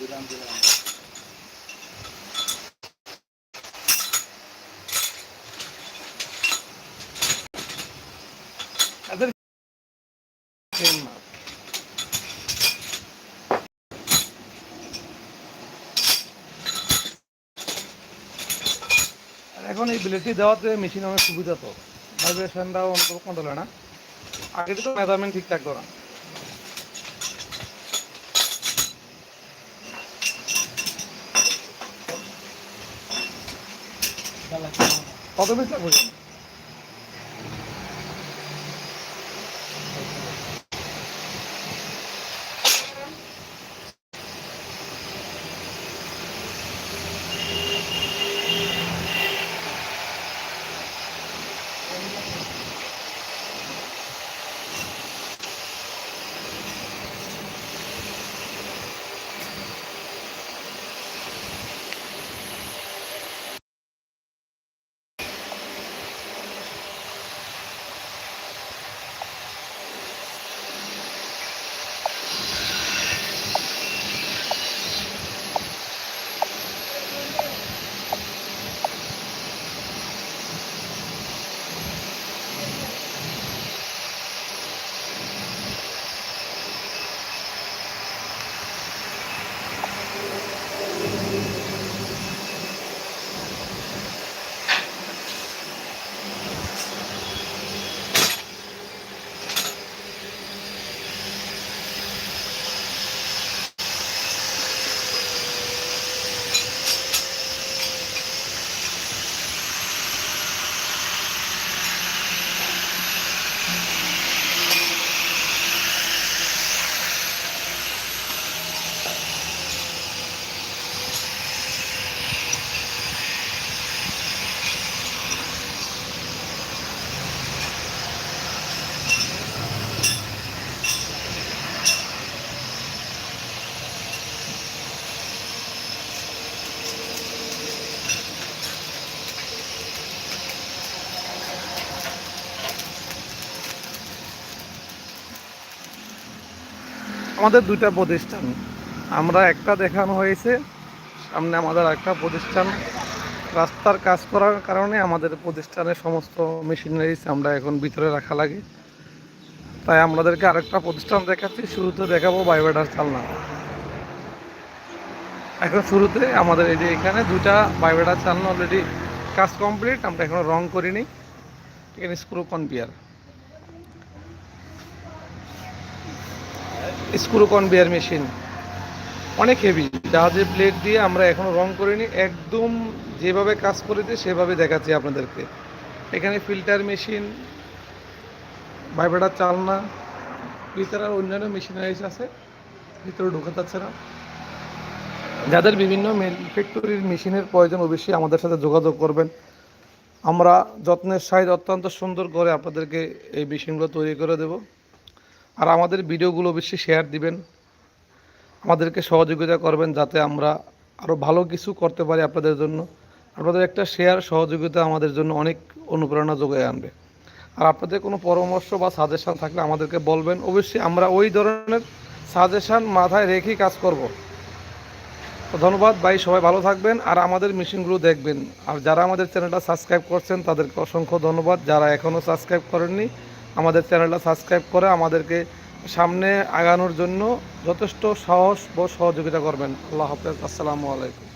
দিলাম দিলাম। এখন এই বিলেটটি দেওয়াতে মেশিন অনেক সুবিধা তো। ভাইব্রেশনটাও অন্তত কন্ট্রোল হয় না। আগে তো মেজারমেন্ট ঠিকঠাক করা কত পিস লাগবে? আমাদের দুইটা প্রতিষ্ঠান। আমরা একটা দেখানো হয়েছে, সামনে আমাদের একটা প্রতিষ্ঠান। রাস্তার কাজ করার কারণে আমাদের প্রতিষ্ঠানের সমস্ত মেশিনারিজ আমরা এখন ভিতরে রাখা লাগে। তাই আমাদেরকে আরেকটা প্রতিষ্ঠান দেখাচ্ছি, শুরুতে দেখাবো বায়োডার চালনা। এখন শুরুতে আমাদের এই যে এখানে দুইটা বায়োডার চালনা অলরেডি কাজ কমপ্লিট আমরা এখনও রং করিনি। এখানে screw conveyor screw conveyor machine. অনেক হেভি জাহাজের প্লেট দিয়ে আমরা এখনও রং করিনি। একদম যেভাবে কাজ করেছে, সেভাবে দেখাচ্ছি আপনাদেরকে। এখানে ফিল্টার মেশিন ভাইব্রেটার চালনা ভিতরে আর অন্যান্য মেশিনারিজ আছে। ভিতরে ঢোকা যাচ্ছে না। যাদের বিভিন্ন ফ্যাক্টরির মেশিনের প্রয়োজন, অবশ্যই আমাদের সাথে যোগাযোগ করবেন। আমরা যত্নের সাইজ অত্যন্ত সুন্দর করে আপনাদেরকে এই মেশিনগুলো তৈরি করে দেবো। আর আমাদের ভিডিওগুলো অবশ্যই শেয়ার দিবেন। আমাদেরকে সহযোগিতা করবেন যাতে আমরা আরও ভালো কিছু করতে পারি আপনাদের জন্য। আপনাদের একটা শেয়ার সহযোগিতা আমাদের জন্য অনেক অনুপ্রেরণা যোগায় আনবে। আর আপনাদের কোনো পরামর্শ বা সাজেশান থাকলে আমাদেরকে বলবেন। অবশ্যই আমরা ওই ধরনের সাজেশান মাথায় রেখেই কাজ করব। তো ধন্যবাদ, ভাই, সবাই ভালো থাকবেন। আর আমাদের মেশিনগুলো দেখবেন। আর যারা আমাদের চ্যানেলটা সাবস্ক্রাইব করছেন, তাদেরকে অসংখ্য ধন্যবাদ। যারা এখনও সাবস্ক্রাইব করেননি আমাদের চ্যানেলটা সাবস্ক্রাইব করে আমাদেরকে সামনে আগানোর জন্য যথেষ্ট সাহস ও সহযোগিতা করবেন। আল্লাহ হাফেজ। আসসালামু আলাইকুম।